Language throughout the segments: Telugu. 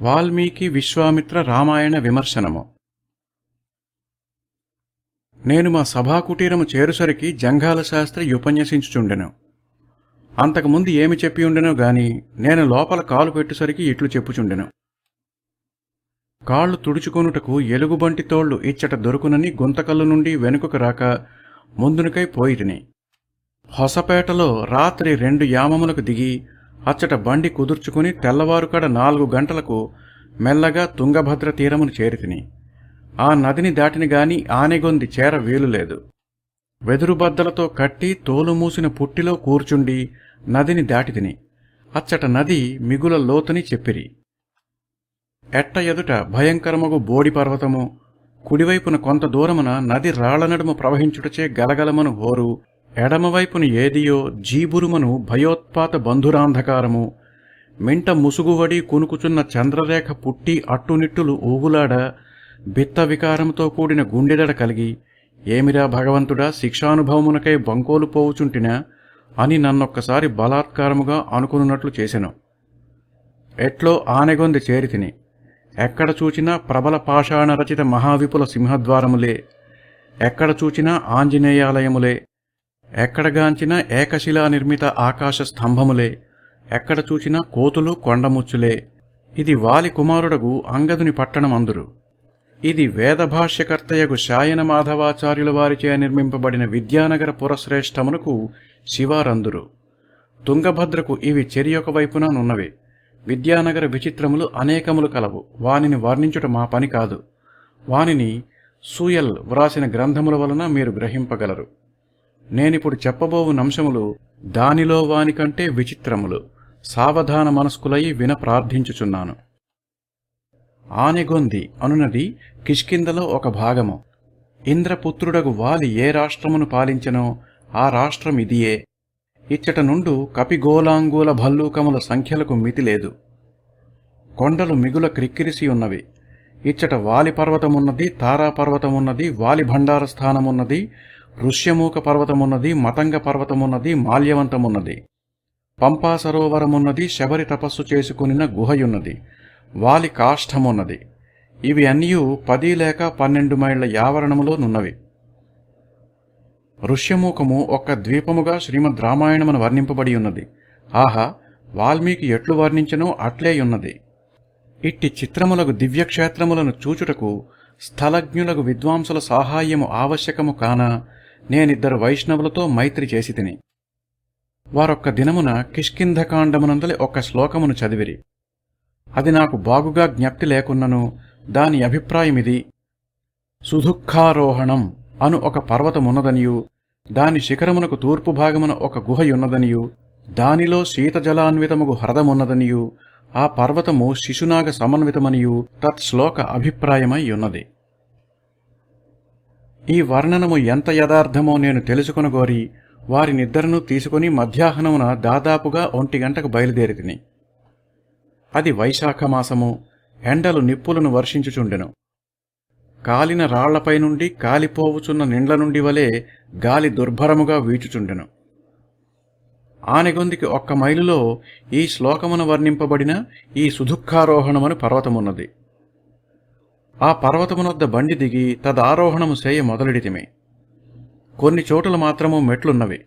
వాల్మీకి విశ్వామిత్ర రామాయణ విమర్శనము. నేను మా సభాకుటీరము చేరుసరికి జంఘాల శాస్త్రి ఉపన్యసించుచుండెను. అంతకుముందు ఏమి చెప్పి ఉండెనో గాని నేను లోపల కాలు పెట్టుసరికి ఇట్లు చెప్పుచుండెను. కాళ్ళు తుడుచుకొనుటకు ఎలుగుబంటి తోళ్ళు ఇచ్చట దొరుకునని గుంతకల్లు నుండి వెనుకకు రాక ముందునకై పోయితిని. హొసపేటలో రాత్రి రెండు యామములకు దిగి అచ్చట బండి కుదుర్చుకుని తెల్లవారుకడ నాలుగు గంటలకు మెల్లగా తుంగభద్ర తీరమును చేరితిని ఆ నదిని దాటిని గాని ఆనెగొంది చేర వీలులేదు. వెదురుబద్దలతో కట్టి తోలుమూసిన పుట్టిలో కూర్చుండి నదిని దాటితిని అచ్చట నది మిగుల లోతుని చెప్పిరి. ఎట్ట ఎదుట భయంకరమగు బోడి పర్వతము కుడివైపున కొంత దూరమున నది రాళ్ళ నడుమ ప్రవహించుటచే గలగలమను హోరు ఎడమవైపున ఏదియో జీబురుమను భయోత్పాత బంధురాంధకారము. మింట ముసుగువడి కునుకుచున్న చంద్రరేఖ పుట్టి అట్టునిట్టులు ఊగులాడ బిత్త వికారంతో కూడిన గుండెదడ కలిగి ఏమిరా భగవంతుడా శిక్షానుభవమునకై బంకోలు పోవుచుంటినా అని నన్నొక్కసారి బలాత్కారముగా అనుకున్నట్లు చేశాను ఎట్లో ఆనెగొంది చేరితిని. ఎక్కడ చూచినా ప్రబల పాషాణ రచిత మహావిపుల సింహద్వారములే. ఎక్కడ చూచినా ఆంజనేయాలయములే. ఎక్కడగాంచిన ఏకశిలా నిర్మిత ఆకాశ స్తంభములే ఎక్కడ చూచినా కోతులు కొండముచ్చులే. ఇది వాలి కుమారుడగు అంగదుని పట్టణమందురు. ఇది వేదభాష్యకర్తయగు శాయన మాధవాచార్యుల వారిచే నిర్మింపబడిన విద్యానగర పురశ్రేష్టమునకు శివారందురు. తుంగభద్రకు ఇవి చెరియొక వైపున నున్నవి. విద్యానగర విచిత్రములు అనేకములు కలవు. వానిని వర్ణించుట మా పని కాదు. వానిని సూయల్ వ్రాసిన గ్రంథముల వలన మీరు గ్రహింపగలరు. నేనిప్పుడు చెప్పబోవు నంశములు దానిలో వానికంటే విచిత్రములు. సావధాన మనస్కులై విన ప్రార్థించుచున్నాను. ఆనెగొంది అనునది కిష్కిందలో ఒక భాగము. ఇంద్రపుత్రుడగు వాలి ఏ రాష్ట్రమును పాలించెనో ఆ రాష్ట్రం ఇదియే. ఇచ్చట నుండు కపిగోలాంగూల భల్లూకముల సంఖ్యలకు మితి లేదు. కొండలు మిగుల క్రిక్కిరిసి ఉన్నవి. ఇచ్చట వాలి పర్వతమున్నది తారాపర్వతమున్నది వాలి భండార స్థానమున్నది ఋష్యమూక పర్వతమున్నది మతంగ పర్వతమున్నది మాల్యవంతమున్నది. పంపా సరోవరమున్నది శబరి తపస్సు చేసుకునిన గుహయున్నది. వాలి కాష్టమున్నది ఇవి అన్నీ పది లేక పన్నెండు మైళ్ళ యావరణములో నున్నవి. ఋష్యమూకము ఒక్క ద్వీపముగా శ్రీమద్ రామాయణమును వర్ణింపబడి ఉన్నది ఆహా వాల్మీకి ఎట్లు వర్ణించనో అట్లే ఉన్నది ఇట్టి చిత్రములకు దివ్యక్షేత్రములను చూచుటకు స్థలజ్ఞులకు విద్వాంసుల సాహాయ్యము ఆవశ్యకము కాన నేనిద్దరు వైష్ణవులతో మైత్రి చేసి తిని. వారొక్క దినమున కిష్కింధకాండమునందలి ఒక శ్లోకమును చదివిరి. అది నాకు బాగుగా జ్ఞప్తి లేకున్నను దాని అభిప్రాయమిది. సుదుఃఖారోహణం అను ఒక పర్వతమున్నదనియు దాని శిఖరమునకు తూర్పు భాగమున ఒక గుహయున్నదనియు దానిలో శీతజలాన్వితముగు హ్రదమున్నదనియు ఆ పర్వతము శిశునాగ సమన్వితమనియు తత్శ్లోక అభిప్రాయమై ఉన్నది. ఈ వర్ణనము ఎంత యథార్థమో నేను తెలుసుకొనగోరి వారినిద్దరినూ తీసుకుని మధ్యాహ్నమున దాదాపుగా ఒంటి గంటకు బయలుదేరితిని. అది వైశాఖ మాసము. ఎండలు నిప్పులను వర్షించుచుండెను. కాలిన రాళ్ళపై నుండి కాలిపోవుచున్న నిండ్ల నుండి వలె గాలి దుర్భరముగా వీచుచుండెను. ఆనెగొందికి ఒక్క మైలులో ఈ శ్లోకమున వర్ణింపబడిన ఈ సుదుఃఖారోహణమను పర్వతమున్నది. ఆ పర్వతమునొద్ద బండి దిగి తదారోహణము చేయ మొదలెడితిమే. కొన్ని చోటుల మాత్రము మెట్లున్నవి.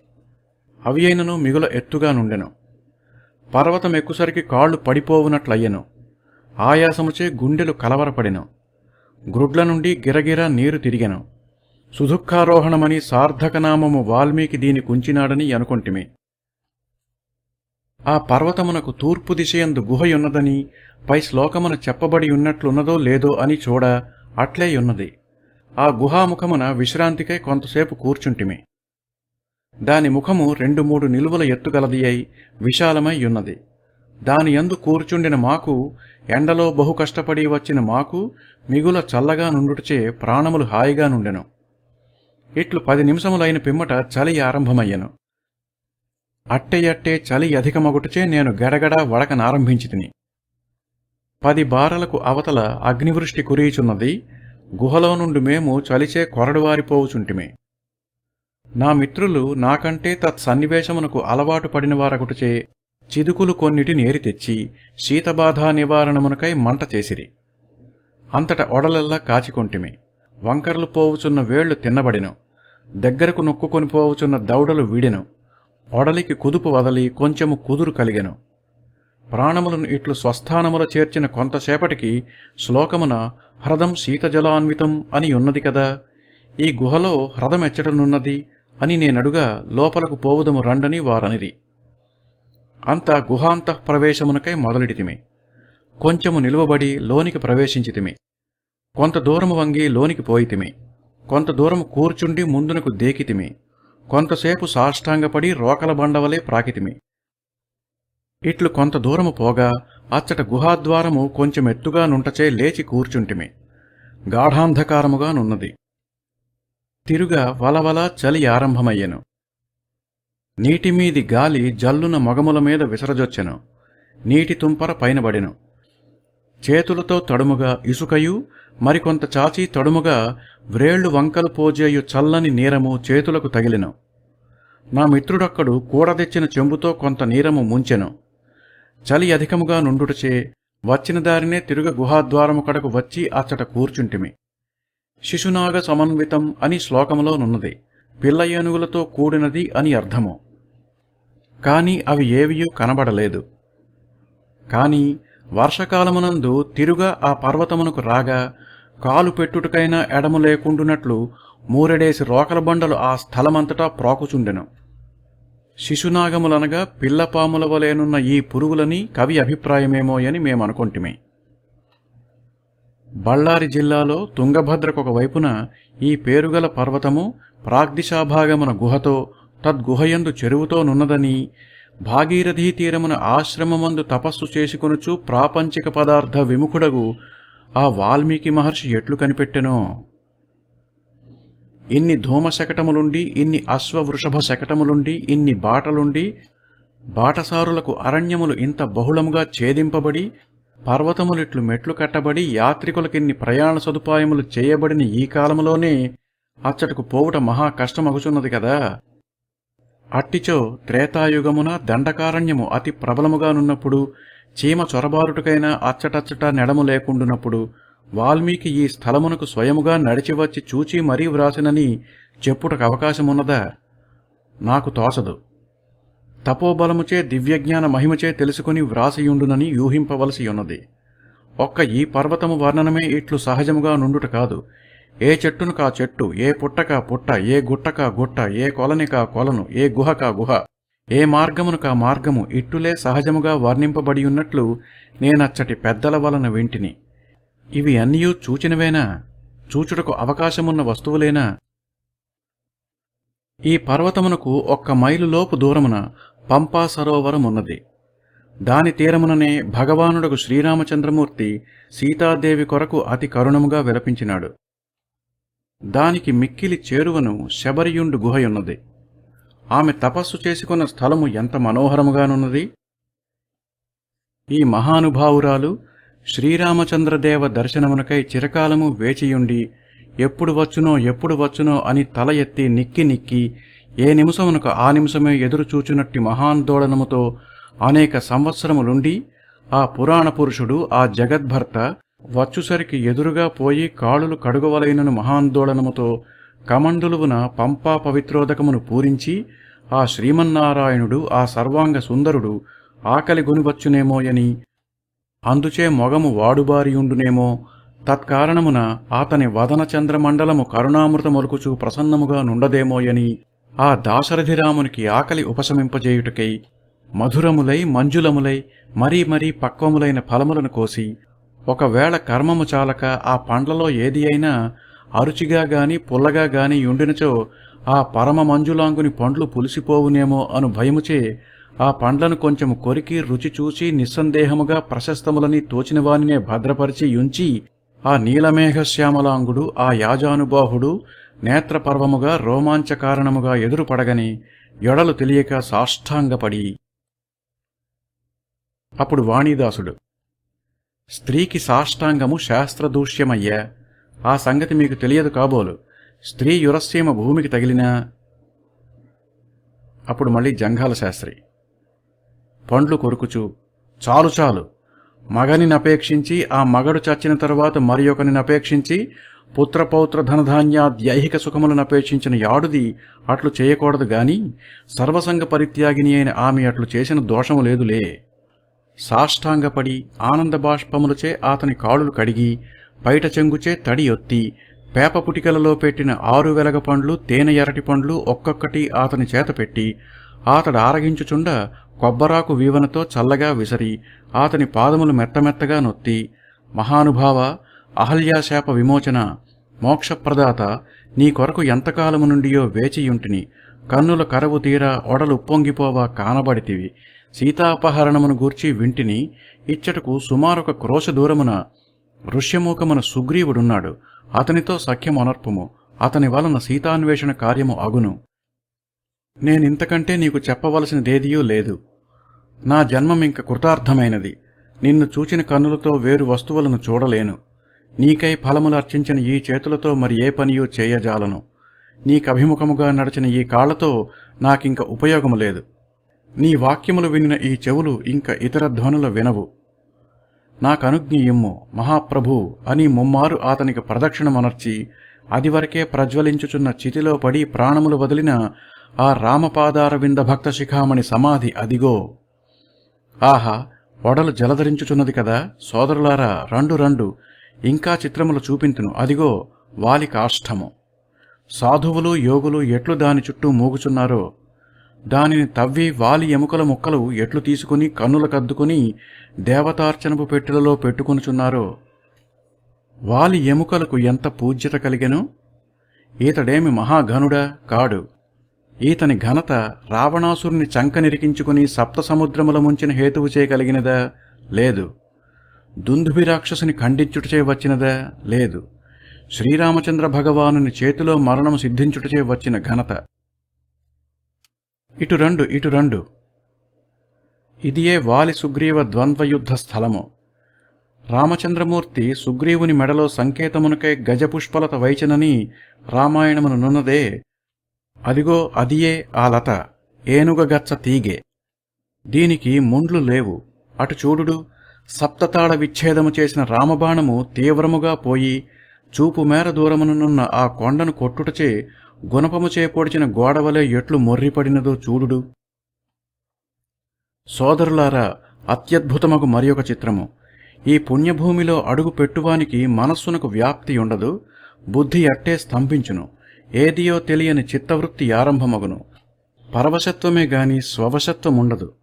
అవి అయినను మిగుల ఎత్తుగా నుండెను. పర్వతం ఎక్కుసరికి కాళ్ళు పడిపోవునట్లయ్యెను. ఆయాసముచే గుండెలు కలవరపడెను. గ్రుడ్ల నుండి గిరగిర నీరు తిరిగెను. సుదుఃఖారోహణమని సార్థకనామము వాల్మీకి దీని కుంచినాడని అనుకొంటిమి. ఆ పర్వతమునకు తూర్పు దిశయందు గుహయున్నదని పై శ్లోకమున చెప్పబడి ఉన్నట్లున్నదో లేదో అని చూడ అట్లే ఉన్నది. ఆ గుహాముఖమున విశ్రాంతికై కొంతసేపు కూర్చుంటిమి. దాని ముఖము రెండు మూడు నిలువల ఎత్తుగలది అయి విశాలమై ఉన్నది. దాని యందు కూర్చుండిన మాకు ఎండలో బహు కష్టపడి వచ్చిన మాకు మిగుల చల్లగా నుండుటచే ప్రాణములు హాయిగా నుండెను. ఇట్లు పది నిమిషములైన పిమ్మట చలి ఆరంభమయ్యెను. అట్టే అట్టే చలి అధికమగుటచే నేను గడగడ వడకనారంభించి తిని పది బారలకు అవతల అగ్నివృష్టి కురీచున్నది గుహలో నుండి మేము చలిచే కొరడువారిపోవుచుంటిమే నా మిత్రులు నాకంటే తత్సన్నివేశమునకు అలవాటు పడిన వారగుటచే చిదుకులు కొన్నిటి నేరి తెచ్చి శీతబాధా నివారణమునకై మంట చేసిరి. అంతట ఒడలల్లా కాచికొంటిమి. వంకర్లు పోవుచున్న వేళ్ళు తిన్నబడిను. దగ్గరకు నొక్కుకొని పోవుచున్న దౌడలు వీడెను. ఒడలికి కుదుపు వదలి కొంచెము కుదురు కలిగెను. ప్రాణములను ఇట్లు స్వస్థానముల చేర్చిన కొంతసేపటికి శ్లోకమున హ్రదం శీతజలాన్వితం అని ఉన్నది కదా ఈ గుహలో హ్రదమెచ్చటనున్నది అని నేనడుగా లోపలకు పోవుదము రండని వారనిది అంతా గుహాంతః ప్రవేశమునకై మొదలెడితిమి. కొంచెము నిలువబడి లోనికి ప్రవేశించితిమి. కొంత దూరము వంగి లోనికి పోయితిమి. కొంత దూరము కూర్చుండి ముందునకు దేకితిమి. కొంతసేపు సాష్టాంగపడి రోకల బండవలే ప్రాకితిమి. ఇట్లు కొంత దూరము పోగా అచ్చట గుహాద్వారము కొంచెం ఎత్తుగా నుంటచే లేచి కూర్చుంటిమి. గాఢాంధకారముగా నున్నది. తిరుగా వలవల చలి ఆరంభమయ్యెను. నీటిమీది గాలి జల్లున మొగముల మీద విసరజొచ్చెను. నీటి తుంపర పైనబడెను. చేతులతో తడుముగా ఇసుకయు మరికొంత చాచి తడుముగా వ్రేళ్ళు వంకలు పోజేయు చల్లని నీరము చేతులకు తగిలెను. నా మిత్రుడొక్కడు కూడదెచ్చిన చెంబుతో కొంత నీరము ముంచెను. చలి అధికముగా నుండుటచే వచ్చిన దారినే తిరుగ గుహాద్వారము కడకు వచ్చి అచ్చట కూర్చుంటిమి. శిశునాగ సమన్వితం అని శ్లోకములో నున్నది. పిల్ల ఏనుగులతో కూడినది అని అర్థము. కాని అవి ఏవియూ కనబడలేదు. కాని వర్షకాలమునందు తిరుగా ఆ పర్వతమునకు రాగా కాలు పెట్టుటకైనా ఎడము లేకుండునట్లు మూరెడేసి రోకల బండలు ఆ స్థలమంతటా ప్రాకుచుండెను. శిశునాగములనగా పిల్లపాముల వలెనున్న ఈ పురుగులని కవి అభిప్రాయమేమోయని మేమనుకుంటుమే. బళ్ళారి జిల్లాలో తుంగభద్రకు వైపున ఈ పేరుగల పర్వతము ప్రాగ్దిశాభాగమున గుహతో తద్గుహయందు చెరువుతో నున్నదని భాగీరథీ తీరమున ఆశ్రమమందు తపస్సు చేసుకొనుచు ప్రాపంచిక పదార్థ విముఖుడగు ఆ వాల్మీకి మహర్షి ఎట్లు కనిపెట్టెనో? ఇన్ని ధూమ శకటములుండి ఇన్ని అశ్వవృషభ శకటములుండి ఇన్ని బాటలుండి బాటసారులకు అరణ్యములు ఇంత బహుళముగా ఛేదింపబడి పర్వతములిట్లు మెట్లు కట్టబడి యాత్రికులకిన్ని ప్రయాణ సదుపాయములు చేయబడిన ఈ కాలములోనే అచ్చటకు పోవుట మహా కష్టమగుచున్నది కదా? అట్టిచో త్రేతాయుగమున దండకారణ్యము అతి ప్రబలముగానున్నప్పుడు చీమ చొరబారుటకైన అచ్చటచ్చట నెడము లేకుండునప్పుడు వాల్మీకి ఈ స్థలమునకు స్వయముగా నడిచివచ్చి చూచి మరీ వ్రాసినని చెప్పుటకు అవకాశమున్నదా? నాకు తోసదు తపోబలముచే దివ్యజ్ఞాన మహిమచే తెలుసుకుని వ్రాసియుండునని యూహింపవలసి ఉన్నది ఒక్క ఈ పర్వతము వర్ణనమే ఇట్లు సహజముగా నుండుట కాదు. ఏ చెట్టునుకా చెట్టు ఏ పుట్టకా పుట్ట ఏ గుట్టకా గుట్ట ఏ కొలనికా కొలను ఏ గుహకా గుహ ఏ మార్గమునుకా మార్గము ఇట్టులే సహజముగా వర్ణింపబడియున్నట్లు నేనచ్చటి పెద్దల వలన వింటిని. ఇవి అన్నియూ చూచినవేనా? చూచుటకు అవకాశమున్న వస్తువులేనా? ఈ పర్వతమునకు ఒక్క మైలులోపు దూరమున పంపా సరోవరమున్నది. దాని తీరముననే భగవానుడకు శ్రీరామచంద్రమూర్తి సీతాదేవి కొరకు అతి కరుణముగా విలపించినాడు. దానికి మిక్కిలి చేరువను శబరియుండు గుహయున్నది ఆమె తపస్సు చేసుకున్న స్థలము ఎంత మనోహరముగానున్నది? ఈ మహానుభావురాలు శ్రీరామచంద్రదేవ దర్శనమునకై చిరకాలము వేచియుండి ఎప్పుడు వచ్చునో ఎప్పుడు వచ్చునో అని తల ఎత్తి నిక్కి నిక్కి ఏ నిమిషమునకు ఆ నిమిషమే ఎదురుచూచునట్టి మహాందోళనముతో అనేక సంవత్సరములుండి ఆ పురాణ పురుషుడు ఆ జగద్భర్త వచ్చుసరికి ఎదురుగా పోయి కాళులు కడుగవలైనను మహాందోళనముతో కమండులువున పంపా పవిత్రోదకమును పూరించి ఆ శ్రీమన్నారాయణుడు ఆ సర్వాంగ సుందరుడు ఆకలి గొనివచ్చునేమోయని అందుచే మొగము వాడుబారియుండునేమో తత్కారణమున అతని వదన చంద్రమండలము కరుణామృతమొలుకుచూ ప్రసన్నముగా నుండదేమోయని ఆ దాశరథిరామునికి ఆకలి ఉపశమింపజేయుటకై మధురములై మంజులములై మరీ మరీ పక్వములైన ఫలములను కోసి ఒకవేళ కర్మము చాలక ఆ పండ్లలో ఏది అయినా అరుచిగా గాని పుల్లగా గాని ఉండినచో ఆ పరమ మంజులాంగుని పండ్లు పులిసిపోవునేమో అను భయముచే ఆ పండ్లను కొంచెము కొరికి రుచి చూచి నిస్సందేహముగా ప్రశస్తములని తోచినవానినే భద్రపరిచి యుంచి ఆ నీలమేఘశ్యామలాంగుడు ఆ యాజానుబాహుడు నేత్రపర్వముగా రోమాంచకారణముగా ఎదురుపడగని ఎడలు తెలియక సాష్టాంగపడి. అప్పుడు వాణీదాసుడు స్త్రీకి సాష్టాంగము శాస్త్రదూష్యమయ్యా. ఆ సంగతి మీకు తెలియదు కాబోలు. స్త్రీ యురస్సీమ భూమికి తగిలినా అప్పుడు మళ్ళీ జంఘాల శాస్త్రి. పండ్లు కొరుకుచు. చాలు చాలు. మగని అపేక్షించి ఆ మగడు చచ్చిన తరువాత మరి ఒకనిని అపేక్షించి పుత్రపౌత్ర ధనధాన్యాద్యైహిక సుఖములను అపేక్షించిన యాడుది అట్లు చేయకూడదు గాని సర్వసంగ పరిత్యాగిని అయిన ఆమె అట్లు చేసిన దోషము లేదులే. సాష్టాంగపడి ఆనందబాష్పములచే అతని కాళ్ళు కడిగి పైట చెంగుచే తడి ఒత్తి పేప పుటికలలో పెట్టిన ఆరు వెలగ పండ్లు తేనె ఎరటి పండ్లు ఒక్కొక్కటి అతని చేతపెట్టి అతడు ఆరగించుచుండ కొబ్బరాకు వీవనతో చల్లగా విసరి అతని పాదములు మెత్తమెత్తగా నొత్తి మహానుభావ అహల్యాశాప విమోచన మోక్షప్రదాత నీ కొరకు ఎంతకాలము నుండియో వేచియుంటిని కన్నుల కరవు తీరా ఒడలు ఉప్పొంగిపోవా కానబడితివి. సీతాపహరణమును గూర్చి వింటిని ఇచ్చటకు సుమారొక క్రోశ దూరమున ఋష్యమూకమున సుగ్రీవుడున్నాడు. అతనితో సఖ్యమొనర్పుము. అతని వలన సీతాన్వేషణ కార్యము అగును. నేనింతకంటే నీకు చెప్పవలసినదేదియూ లేదు. నా జన్మమింక కృతార్థమైనది. నిన్ను చూచిన కన్నులతో వేరు వస్తువులను చూడలేను. నీకై ఫలములు అర్చించిన ఈ చేతులతో మరి ఏ పనియూ చేయజాలను. నీకభిముఖముగా నడిచిన ఈ కాళ్ళతో నాకింక ఉపయోగము లేదు. నీ వాక్యములు వినిన ఈ చెవులు ఇంక ఇతర ధ్వనులు వినవు. నాకనుజ్ఞ ఇమ్ము మహాప్రభు అని ముమ్మారు అతనికి ప్రదక్షిణమనర్చి అదివరకే ప్రజ్వలించుచున్న చితిలో పడి ప్రాణములు వదిలిన ఆ రామపాదార వింద భక్త శిఖామణి సమాధి అదిగో. ఆహా ఒడలు జలధరించుచున్నది కదా సోదరులారా రండు రండు ఇంకా చిత్రములు చూపింతును అదిగో వాలి కాష్టము సాధువులు యోగులు ఎట్లు దాని చుట్టూ మూగుచున్నారో దానిని తవ్వి వాలి ఎముకల ముక్కలు ఎట్లు తీసుకుని కన్నులకద్దుకుని దేవతార్చనపు పెట్టెలలో పెట్టుకొనుచున్నారో వాలి ఎముకలకు ఎంత పూజ్యత కలిగెను? ఈతడేమి మహాఘనుడా? కాడు. ఈతని ఘనత రావణాసురుని చంక సప్తసముద్రముల సప్త సముద్రముల ముంచిన హేతువు చేయగలిగినదా? లేదు. దుందుభి రాక్షసుని ఖండించుటచే వచ్చినదా? లేదు. శ్రీరామచంద్ర భగవానుని చేతిలో మరణం సిద్ధించుటచే వచ్చిన ఘనత. ఇటు రెండు ఇటు రెండు. ఇదియే వాలి సుగ్రీవ ద్వంద్వయుద్ధ స్థలము. రామచంద్రమూర్తి సుగ్రీవుని మెడలో సంకేతమునకై గజపుష్పలత వైచనని రామాయణమును నున్నదే. అదిగో అదియే ఆ లత ఏనుగగచ్చ తీగే. దీనికి ముండ్లు లేవు. అటు చూడుడు సప్తతాళ విచ్ఛేదము చేసిన రామబాణము తీవ్రముగా పోయి చూపు మేర దూరమునున్న ఆ కొండను కొట్టుటచే గుణపము చేపొడిచిన గోడవలే ఎట్లు మొర్రిపడినదో చూడుడు. సోదరులారా అత్యద్భుతమగు మరి ఒక చిత్రము. ఈ పుణ్యభూమిలో అడుగు పెట్టువానికి మనస్సునకు వ్యాప్తి ఉండదు బుద్ధి అట్టే స్తంభించును. ఏదియో తెలియని చిత్తవృత్తి ఆరంభమగును. పరవశత్వమే గాని స్వవశత్వముండదు.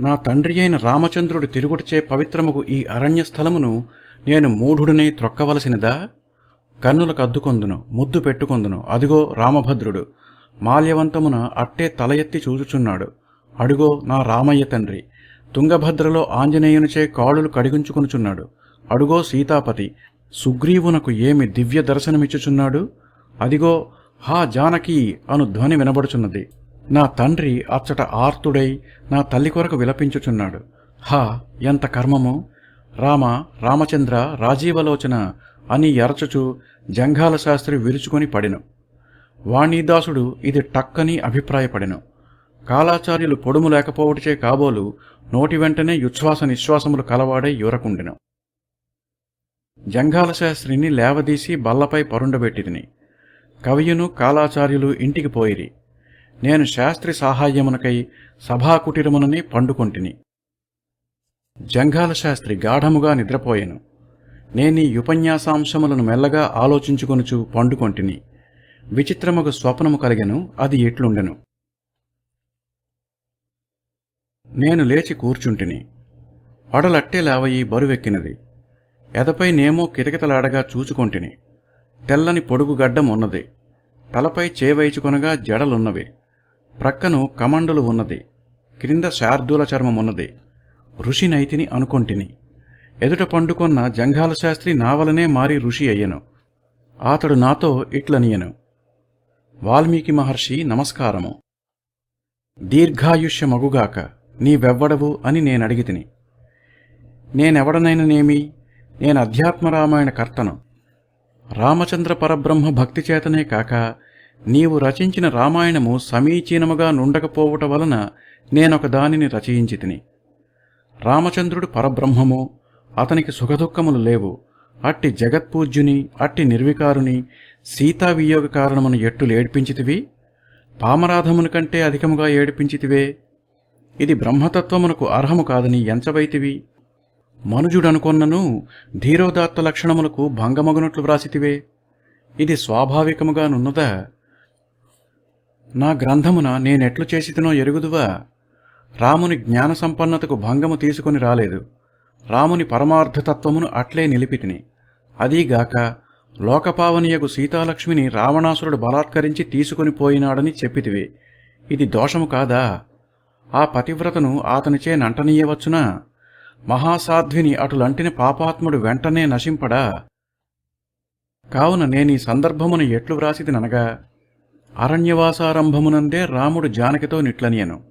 నా తండ్రి అయిన రామచంద్రుడు తిరుగుటిచే పవిత్రముకు ఈ అరణ్య స్థలమును నేను మూఢుడినై త్రొక్కవలసినదా? కన్నులకు అద్దుకొందును ముద్దు పెట్టుకొందును. అదిగో రామభద్రుడు. మాల్యవంతమున అట్టే తల ఎత్తి చూచుచున్నాడు. అడుగో నా రామయ్య తండ్రి. తుంగభద్రలో ఆంజనేయునిచే కాళులు కడిగించుకొనుచున్నాడు. అడుగో సీతాపతి సుగ్రీవునకు ఏమి దివ్య దర్శనమిచ్చుచున్నాడు? అదిగో హా జానకి అను ధ్వని వినబడుచున్నది. నా తండ్రి అచ్చట ఆర్తుడై నా తల్లి కొరకు విలపించుచున్నాడు. హా ఎంత కర్మము! రామ రామచంద్ర రాజీవలోచన అని ఎరచుచు జంఘాల శాస్త్రి విరుచుకొని పడెను. వాణీదాసుడు ఇది టక్కని అభిప్రాయపడెను. కాలాచార్యులు పొడుము లేకపోవటచే కాబోలు నోటి వెంటనే యుచ్ఛ్వాస నిశ్వాసములు కలవాడై యురకుండెను. జంఘాల శాస్త్రిని లేవదీసి బల్లపై పరుండబెట్టిదిని కవియును కాలాచార్యులు ఇంటికి పోయిరి. నేను శాస్త్రి సహాయమునకై సభాకుటిరమునని పండుకొంటిని. జంఘాల శాస్త్రి గాఢముగా నిద్రపోయెను. నేను ఈ ఉపన్యాసాంశములను మెల్లగా ఆలోచించుకొనుచు పండుకొంటిని. విచిత్రముగు స్వప్నము కలిగెను అది ఎట్లుండెను? నేను లేచి కూర్చుంటిని. ఒడలట్టే లేవయి బరువెక్కినది. ఎదపై నేమో కితకితలాడగా చూచుకొంటిని. తెల్లని పొడుగు గడ్డం ఉన్నది. తలపై చేవైచుకొనగా జడలున్నవి. ప్రక్కను కమండలు ఉన్నది. క్రింద శార్దూల చర్మమున్నది. ఋషినైతిని అనుకొంటిని. ఎదుట పండుకొన్న జంఘాల శాస్త్రి నావలనే మారి ఋషి అయ్యెను. అతడు నాతో ఇట్లనియను. వాల్మీకి మహర్షి నమస్కారము. దీర్ఘాయుష్యమగుగాక నీవెవ్వడవు అని నేనడిగితిని. నేనెవడనైననేమి? నేను అధ్యాత్మరామాయణ కర్తను. రామచంద్ర పరబ్రహ్మ భక్తి చేతనే కాక నీవు రచించిన రామాయణము సమీచీనముగా నుండకపోవుట వలన నేనొక దానిని రచయించి తిని రామచంద్రుడు పరబ్రహ్మము అతనికి సుఖదుఖములు లేవు. అట్టి జగత్పూజ్యుని అట్టి నిర్వికారుని సీతా వియోగ కారణమును ఎట్టులు ఏడ్పించితివి? పామరాధముని కంటే అధికముగా ఏడిపించితివే? ఇది బ్రహ్మతత్వమునకు అర్హము కాదని ఎంచవైతివి మనుజుడనుకొన్నను ధీరోదాత్త లక్షణములకు భంగమగునట్లు వ్రాసితివే? ఇది స్వాభావికముగా నున్నదా? నా గ్రంథమున నేనెట్లు చేసితినో ఎరుగుదువా? రాముని జ్ఞాన సంపన్నతకు భంగము తీసుకొని రాలేదు. రాముని పరమార్థతత్వమును అట్లే నిలిపితిని. అదీగాక లోకపావనియగు సీతాలక్ష్మిని రావణాసురుడు బలాత్కరించి తీసుకొని పోయినాడని చెప్పితివి. ఇది దోషము కాదా? ఆ పతివ్రతను అతనిచే నంటనీయవచ్చునా? మహాసాధ్విని అటులంటిన పాపాత్ముడు వెంటనే నశింపడా? కావున నేనీ సందర్భమును ఎట్లు వ్రాసిదిననగా అరణ్యవాసారంభమునందే రాముడు జానకితో నిట్లనియను.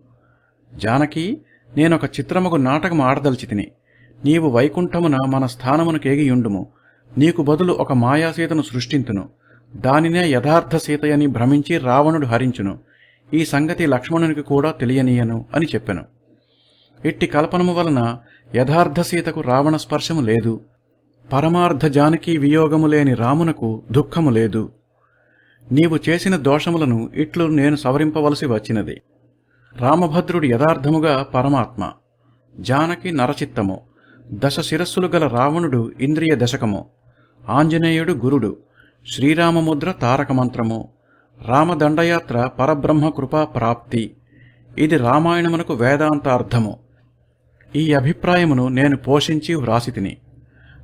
జానకి నేనొక చిత్రముకు నాటకం ఆడదలిచితిని. నీవు వైకుంఠమున మన స్థానమును కేగియుండుము నీకు బదులు ఒక మాయాసీతను సృష్టింతును. దానినే యథార్థ సీతయని భ్రమించి రావణుడు హరించును. ఈ సంగతి లక్ష్మణునికి కూడా తెలియనీయను అని చెప్పెను. ఇట్టి కల్పనము వలన యథార్థ సీతకు రావణ స్పర్శము లేదు. పరమార్థ జానకి వియోగము లేని రామునకు దుఃఖము లేదు. నీవు చేసిన దోషములను ఇట్లు నేను సవరింపవలసి వచ్చినది. రామభద్రుడు యథార్థముగా పరమాత్మ. జానకి నరచిత్తము. దశ శిరస్సులు గల రావణుడు ఇంద్రియ దశకము. ఆంజనేయుడు గురుడు. శ్రీరామముద్ర తారక మంత్రము. రామదండయాత్ర పరబ్రహ్మ కృపా ప్రాప్తి. ఇది రామాయణమునకు వేదాంతార్థము. ఈ అభిప్రాయమును నేను పోషించి వ్రాసితిని.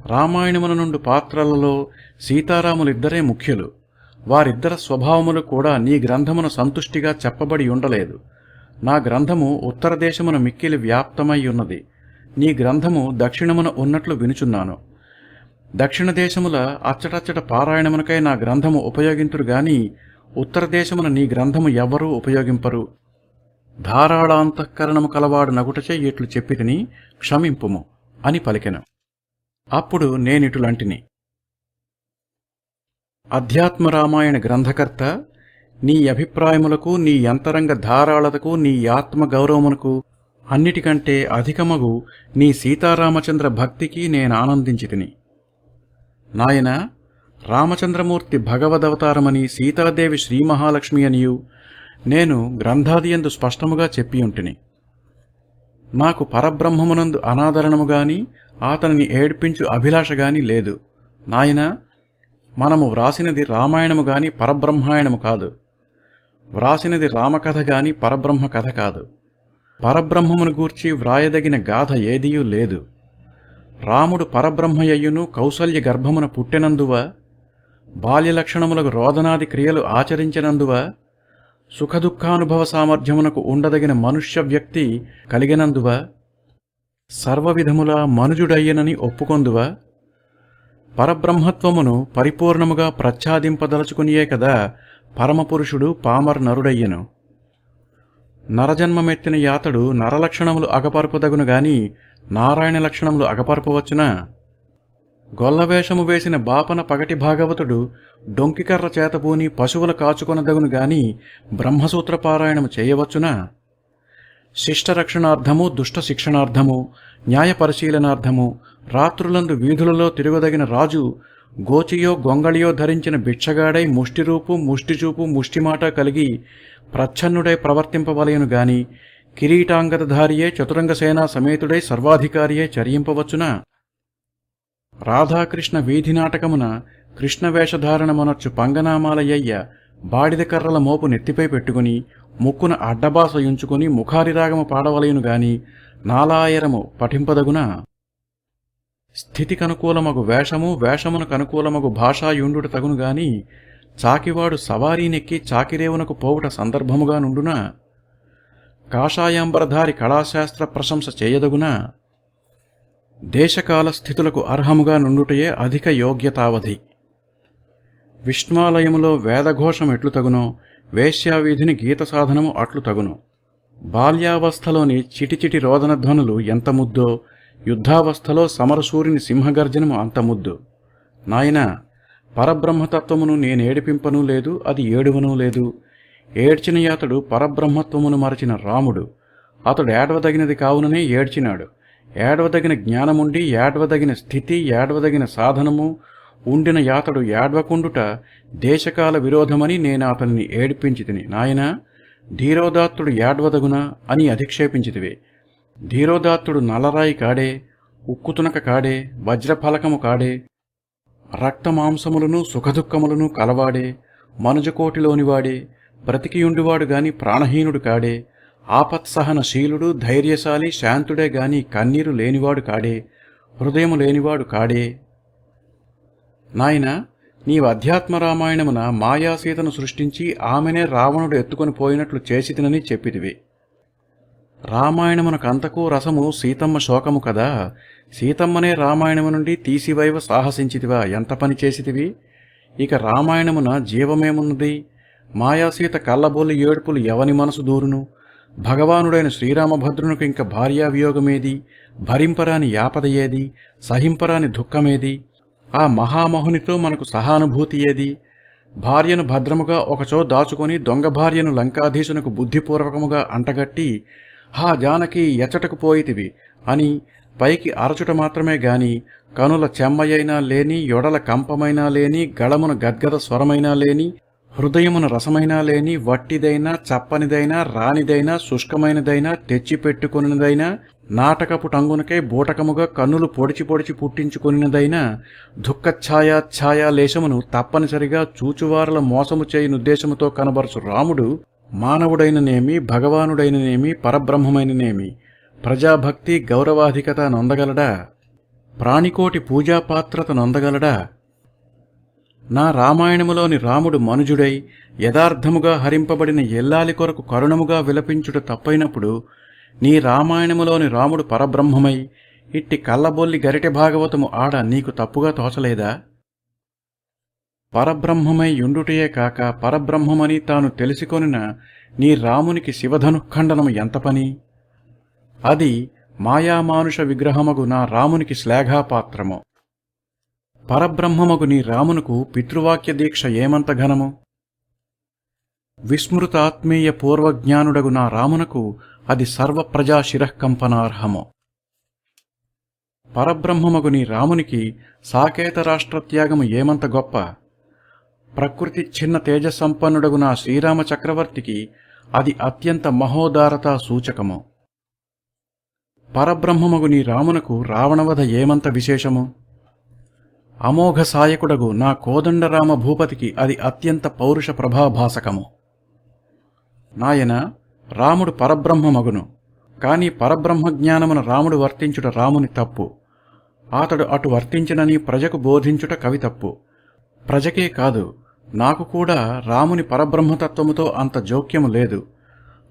రామాయణమున నుండి పాత్రలలో సీతారాములిద్దరే ముఖ్యులు. వారిద్దర స్వభావములు కూడా నీ గ్రంథమున సంతుష్టిగా చెప్పబడి ఉండలేదు. నా గ్రంథము ఉత్తరదేశమున మిక్కిలి వ్యాప్తమై ఉన్నది. నీ గ్రంథము దక్షిణమున ఉన్నట్లు వినుచున్నాను. దక్షిణ దేశముల అచ్చటచ్చట పారాయణమునకై నా గ్రంథము ఉపయోగింతురు గాని ఉత్తర దేశమున నీ గ్రంథము ఎవ్వరూ ఉపయోగింపరు. ధారాళాంతఃకరణము కలవాడు నగుటచే ఇట్లు చెప్పితిని క్షమింపుము అని పలికెను. అప్పుడు నేనిటులంటిని. అధ్యాత్మ రామాయణ గ్రంథకర్త నీ అభిప్రాయములకు నీ అంతరంగ ధారాళతకు నీ ఆత్మ గౌరవమునకు అన్నిటికంటే అధికమగు నీ సీతారామచంద్ర భక్తికి నేను ఆనందించితిని నాయన రామచంద్రమూర్తి భగవదవతారమని సీతాదేవి శ్రీ మహాలక్ష్మి అనియు నేను గ్రంథాదియందు స్పష్టముగా చెప్పియుంటిని. నాకు పరబ్రహ్మమునందు అనాదరణము గాని అతనిని ఏడ్పించు అభిలాష గాని లేదు. నాయన మనము వ్రాసినది రామాయణము గాని పరబ్రహ్మాయణము కాదు. వ్రాసినది రామకథ గాని పరబ్రహ్మ కథ కాదు. పరబ్రహ్మమును గూర్చి వ్రాయదగిన గాథ ఏదియూ లేదు. రాముడు పరబ్రహ్మయ్యును కౌసల్య గర్భమున పుట్టినందువ బాల్యలక్షణములకు రోదనాది క్రియలు ఆచరించినందువ సుఖదుఖానుభవ సామర్థ్యమునకు ఉండదగిన మనుష్య వ్యక్తి కలిగినందువ సర్వవిధములా మనుజుడయ్యనని ఒప్పుకొందువ పరబ్రహ్మత్వమును పరిపూర్ణముగా ప్రచ్ఛాదింపదలుచుకునియే కదా పరమపురుషుడు పామర్ నరుడయ్యను. నరజన్మమెత్తిన యాతడు నరలక్షణములు అగపరపదగును గాని నారాయణ లక్షణములు అగపరపవచ్చునా? గొల్లవేషము వేసిన బాపన పగటి భాగవతుడు డొంకికర్ర చేతబూని పశువుల కాచుకొనదగును గాని బ్రహ్మసూత్ర పారాయణము చేయవచ్చునా? శిష్టరక్షణార్థము దుష్ట శిక్షణార్థము న్యాయపరిశీలనార్థము రాత్రులందు వీధులలో తిరగదగిన రాజు గోచియో గొంగళియో ధరించిన బిచ్చగాడై ముష్టిరూపు ముష్టిచూపు ముష్టిమాట కలిగి ప్రచ్ఛన్నుడై ప్రవర్తింపవలయను గాని కిరీటాంగతధారియే చతురంగ సేనా సమేతుడై సర్వాధికారియే చర్యింపవచ్చునా? రాధాకృష్ణ వీధి నాటకమున కృష్ణవేషధారణమునర్చు పంగనామాలయ్య బాడిదకర్రల మోపు నెత్తిపై పెట్టుకుని ముక్కున అడ్డబాస ఉంచుకుని ముఖారిరాగము పాడవలయును గాని నాలాయరము పఠింపదగునా? స్థితికనుకూలమగు వేషము వేషమునకనుకూలమగు భాషాయుండుట తగును గాని చాకివాడు సవారీనెక్కి చాకిరేవునకు పోవుట సందర్భముగా నుండున? కాషాయాంబరధారి కళాశాస్త్ర ప్రశంస చేయదగున? దేశకాల స్థితులకు అర్హముగా నుండుటయే అధిక యోగ్యతావధి. విష్ణాలయములో వేదఘోషం ఎట్లు తగునో వేశ్యావీధిని గీత సాధనము అట్లు తగును. బాల్యావస్థలోని చిటిచిటి రోదనధ్వనులు ఎంత ముద్దో యుద్ధావస్థలో సమరసూరిని సింహగర్జనము అంత ముద్దు. నాయనా పరబ్రహ్మతత్వమును నేనేడిపింపను లేదు అది ఏడువను లేదు. ఏడ్చిన యాతడు పరబ్రహ్మత్వమును మరచిన రాముడు. అతడు ఏడవదగినది కావుననే ఏడ్చినాడు. ఏడవదగిన జ్ఞానముండి ఏడవదగిన స్థితి ఏడవదగిన సాధనము ఉండిన యాతడు ఏడవకుండుట దేశకాల విరోధమని నేను అతన్ని ఏడిపించి తిని నాయనా ధీరోదాత్తుడు ఏడవదగునా అని అధిక్షేపించితివే. ధీరోదాత్తుడు నల్లరాయి కాడే ఉక్కుతునక కాడే వజ్రఫలకము కాడే రక్తమాంసములను సుఖదుఖములను కలవాడే మనుజకోటిలోనివాడే బ్రతికియుండివాడు గాని ప్రాణహీనుడు కాడే ఆపత్సహనశీలుడు ధైర్యశాలి శాంతుడే గాని కన్నీరు లేనివాడు కాడే హృదయము లేనివాడు కాడే. నాయన నీవు అధ్యాత్మ రామాయణమున మాయాసీతను సృష్టించి ఆమెనే రావణుడు ఎత్తుకొని పోయినట్లు చేసితినని చెప్పితివి. రామాయణమునకు అంతకు రసము సీతమ్మ శోకము కదా. సీతమ్మనే రామాయణము నుండి తీసివైవ సాహసించితివా? ఎంత పని చేసితివి? ఇక రామాయణమున జీవమేమున్నది? మాయాసీత కళ్ళబోలి ఏడుపులు ఎవని మనసు దూరును? భగవానుడైన శ్రీరామభద్రునికి ఇంక భార్యావియోగమేది భరింపరాని యాపద ఏది? సహింపరాని దుఃఖమేది? ఆ మహామహునితో మనకు సహానుభూతి ఏది? భార్యను భద్రముగా ఒకచో దాచుకొని దొంగ భార్యను లంకాధీశునకు బుద్ధిపూర్వకముగా అంటగట్టి హా జానకి ఎచ్చటకు పోయితివి అని పైకి అరచుట మాత్రమే గాని కనుల చెమ్మయైనా లేని యొడల కంపమైనా లేని గళమున గద్గద స్వరమైనా లేని హృదయమున రసమైనా లేని వట్టిదైనా చప్పనిదైనా రానిదైనా శుష్కమైనదైనా తెచ్చిపెట్టుకునిదైనా నాటకపు టంగునకై బూటకముగా కన్నులు పొడిచి పొడిచి పుట్టించుకునిదైనా దుఃఖఛాయా ఛాయా లేశమును తప్పనిసరిగా చూచువారల మోసము చేయనుద్దేశముతో కనబరచు రాముడు మానవుడైననేమి భగవానుడైననేమి పరబ్రహ్మమైననేమి ప్రజాభక్తి గౌరవాధికత నొందగలడా? ప్రాణికోటి పూజాపాత్రత నొందగలడా? నా రామాయణములోని రాముడు మనుజుడై యథార్థముగా హరింపబడిన ఎల్లాలి కొరకు కరుణముగా విలపించుట తప్పైనప్పుడు నీ రామాయణములోని రాముడు పరబ్రహ్మమై ఇట్టి కల్లబొల్లి గరిటె భాగవతము ఆడ నీకు తప్పుగా తోచలేదా? పరబ్రహ్మమై యుండుటయే కాక పరబ్రహ్మమని తాను తెలుసుకొనిన నీ రామునికి శివధనుఖండనము ఎంత పని? అది మాయామానుష విగ్రహమగు నా రామునికి శ్లాఘాపాత్రము. పరబ్రహ్మమగు నీ రామునకు పితృవాక్య దీక్ష ఏమంత ఘనము? విస్మృతాత్మీయ పూర్వజ్ఞానుడగు నా రామునకు అది సర్వప్రజా శిరఃకంపనార్హము. పరబ్రహ్మమగు నీ రామునికి సాకేత రాష్ట్రత్యాగము ఏమంత గొప్ప? ప్రకృతి చిన్న తేజసంపన్నుడగున నా శ్రీరామ చక్రవర్తికి అది అత్యంత మహోదారతా సూచకము. పరబ్రహ్మమగు నీ రామునకు రావణవధ ఏమంత విశేషము? అమోఘ సాయకుడగు నా కోదండరామ భూపతికి అది అత్యంత పౌరుష ప్రభాభాసకము. నాయన రాముడు పరబ్రహ్మమగును కాని పరబ్రహ్మ జ్ఞానమున రాముడు వర్తించుట రాముని తప్పు. అతడు అటు వర్తించినని ప్రజకు బోధించుట కవి తప్పు. ప్రజకే కాదు నాకు కూడా రాముని పరబ్రహ్మతత్వముతో అంత జోక్యము లేదు.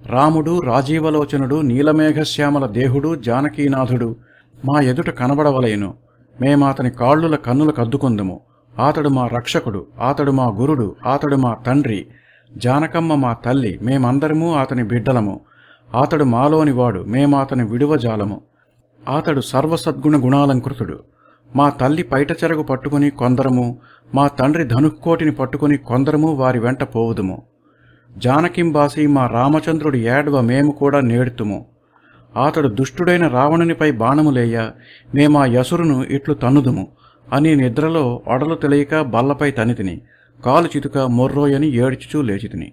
రాముడు రాజీవలోచనుడు నీలమేఘశ్యామల దేహుడు జానకీనాథుడు మా ఎదుట కనబడవలేను. మేమాతని కాళ్ళుల కన్నుల కద్దుకొందుము ఆతడు మా రక్షకుడు ఆతడు మా గురుడు ఆతడు మా తండ్రి జానకమ్మ మా తల్లి మేమందరము అతని బిడ్డలము. ఆతడు మాలోనివాడు మేమాతని విడువజాలము. ఆతడు సర్వసద్గుణ గుణాలంకృతుడు. మా తల్లి పైట చెరగు పట్టుకుని కొందరము మా తండ్రి ధనుక్కోటిని పట్టుకుని కొందరము వారి వెంట పోవుదుము. జానకింబాసి మా రామచంద్రుడి ఏడవ మేము కూడా నేడుతుము. అతడు దుష్టుడైన రావణునిపై బాణములేయ మేమా యసురును ఇట్లు తన్నుదుము అని నిద్రలో ఒడలు తెలియక బల్లపై తనితిని కాలు చితుక మొర్రోయని ఏడ్చుచూ లేచితిని.